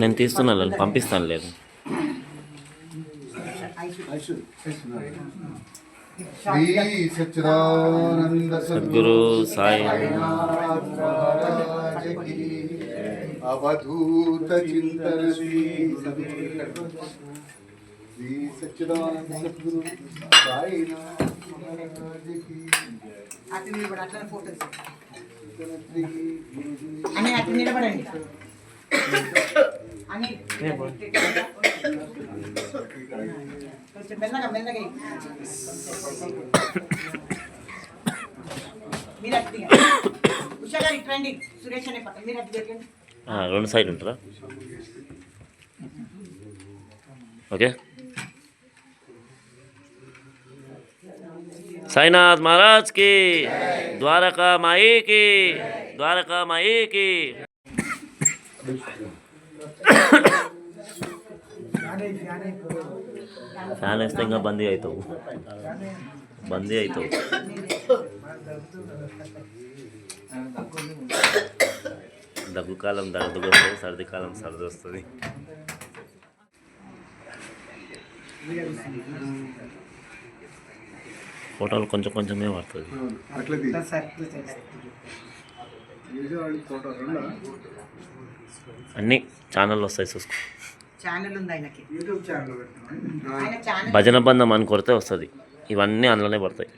నేను తీస్తున్నా లలిత, పంపిస్తాను లేదు. సద్గురు సాయి. అవధూత చింతన శ్రీ సచ్చిదానంద సద్గురు మహారాజకి అటు నిలబడి అట్లనే ఫోటో అని అటు నిలబడండి అని కొంచెం మెల్లగా మెల్లగా. మీరు అటు. ఉషా గారు ఇటు రండి. సురేష్ అనే పక్కన. మీరు అటు తిరగండి. ఆ, రెండు సైడ్ ఉంటారా? ఓకే. సాయినాథ్ మహారాజ్ కి ద్వారకా మాయికి ద్వారకా మాయికి ఫ్యాన్ వేస్తే ఇంకా బందీ అవుతావు బందీ అవుతావు దగ్గు కాలం దగ్గు వస్తుంది సర్ది కాలం సర్ది వస్తుంది ఫోటోలు కొంచెం కొంచెమే పడుతుంది అన్నీ ఛానళ్ళు వస్తాయి చూసుకో. ఛానల్ ఉంది ఆయనకి యూట్యూబ్ ఛానల్ పెట్టినా? ఆయన ఛానల్ భజన బంధం అని కొడితే వస్తుంది. ఇవన్నీ అందులోనే పడతాయి.